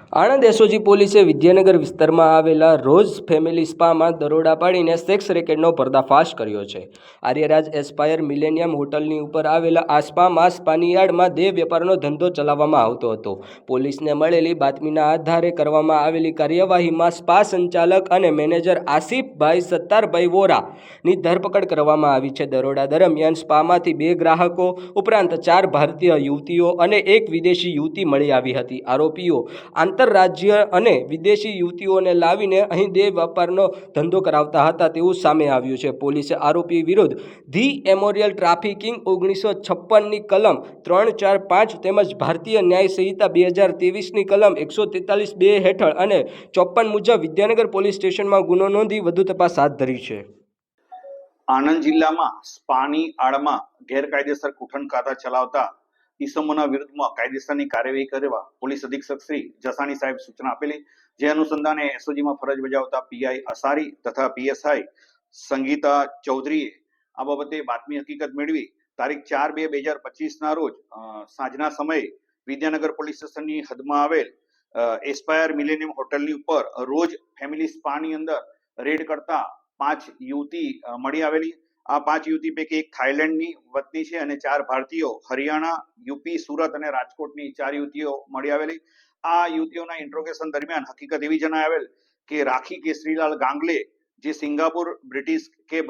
Anand SOG પોલીસે વિદ્યાનગર વિસ્તારમાં આવેલા રોઝ ફેમિલી સ્પામાં દરોડા પાડીને સેક્સ રેકેટનો પર્દાફાશ કર્યો છે. આર્યરાજ એસ્પાયર મિલેનિયમ હોટલની ઉપર આવેલા આ સ્પામાં સ્પાની યાર્ડમાં દેહ વેપારનો ધંધો ચલાવવામાં આવતો હતો. પોલીસને મળેલી બાતમીના આધારે કરવામાં આવેલી કાર્યવાહીમાં સ્પા સંચાલક અને મેનેજર આસિફભાઈ સત્તારભાઈ વોરાની ધરપકડ કરવામાં આવી છે. દરોડા દરમિયાન સ્પામાંથી બે ગ્રાહકો, ઉપરાંત ચાર ભારતીય યુવતીઓ અને એક વિદેશી યુવતી મળી આવી હતી. આરોપીઓ આંતરરાજ્ય અને વિદેશી યુવતીઓને લાવીને અહીં દેહ વેપારનો ધંધો કરાવતા હતા તેવું સામે આવ્યું છે. પોલીસે આરોપી વિરુદ્ધ ધી એમોરિયલ ટ્રાફિકિંગ ઓગણીસો છપ્પનની કલમ ત્રણ ચાર પાંચ તેમજ ભારતીય ન્યાય સંહિતા બે હજાર ત્રેવીસની કલમ એકસો તેતાલીસ બે હેઠળ અને ચોપ્પન મુજબ વિદ્યાનગર પોલીસ સ્ટેશનમાં ગુનો નોંધી વધુ તપાસ હાથ ધરી છે. આણંદ જિલ્લામાં સ્પાની આડમાં ગેરકાયદેસર કુઠન ખાતા ચલાવતા ઈસમોના વિરુદ્ધમાં કાયદેસરની કાર્યવાહી કરવા પોલીસ અધિક્ષક શ્રી જસાણી સાહેબ સૂચના આપેલી. જે અનુસંધાને એસઓજીમાં ફરજ બજાવતા પીઆઈ અસારી તથા પીએસઆઈ સંગીતા ચૌધરીએ આ બાબતે બાતમી હકીકત મેળવી. તારીખ ચાર બે બે હજાર પચીસના રોજ સાંજના સમયે વિદ્યાનગર પોલીસ સ્ટેશનની હદમાં આવેલ એસ્પાયર મિલેનિયમ હોટલની ઉપર રોજ ફેમિલી સ્પાની અંદર રેડ કરતા પાંચ યુવતી મળી આવેલી. આ પાંચ યુવતી પૈકી એક થાઈલેન્ડની વતની છે અને ચાર ભારતીયો હરિયાણા, યુપી, સુરત અને રાજકોટની ચાર યુવતીઓ મળી આવેલી. આ યુવતીઓના ઇન્ટ્રોગેશન દરમિયાન હકીકત એવી જણાય આવેલ કે રાખી કેસરીલાલ ગાંગલે જે સિંગાપુર, બ્રિટિશ કે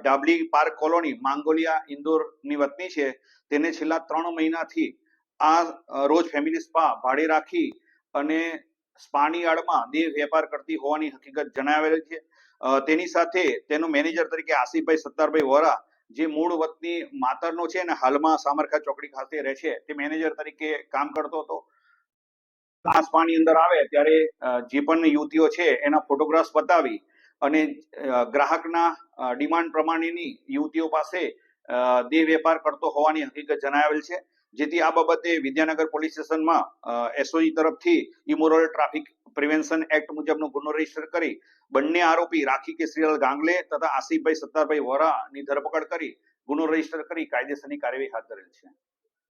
ડાબલી પાર્ક કોલોની, માંગોલિયા, ઇન્દોરની વતની છે, તેને છેલ્લા ત્રણ મહિનાથી આ રોજ ફેમિલી સ્પા ભાડે રાખી અને સ્પાની આડમાં દેહ વેપાર કરતી હોવાની હકીકત જણાવેલ છે. તેની સાથે તેનો મેનેજર તરીકે આસિફભાઈ સત્તારભાઈ વોરા, જે મૂળ વતની માતરનો છે અને હાલમાં સામરખા ચોકડી ખાતે રહે છે, તે મેનેજર તરીકે કામ કરતો હતો. ઘાસ પાણી અંદર આવે ત્યારે જે પણ યુવતીઓ છે એના ફોટોગ્રાફ્સ બતાવી અને ગ્રાહકના ડિમાન્ડ પ્રમાણેની યુવતીઓ પાસે દેહ વેપાર કરતો હોવાની હકીકત જણાવેલ છે. જેથી આ બાબતે વિદ્યાનગર પોલીસ સ્ટેશનમાં એસઓજી તરફથી ઇમોરલ ટ્રાફિક પ્રિવેન્શન એક્ટ મુજબનો ગુનો રજિસ્ટર કરી બંને આરોપી રાખી કેસરીલાલ ગાંગલે તથા આસિફભાઈ સત્તારભાઈ વોરાની ધરપકડ કરી ગુનો રજિસ્ટર કરી કાયદેસરની કાર્યવાહી હાથ ધરેલ છે.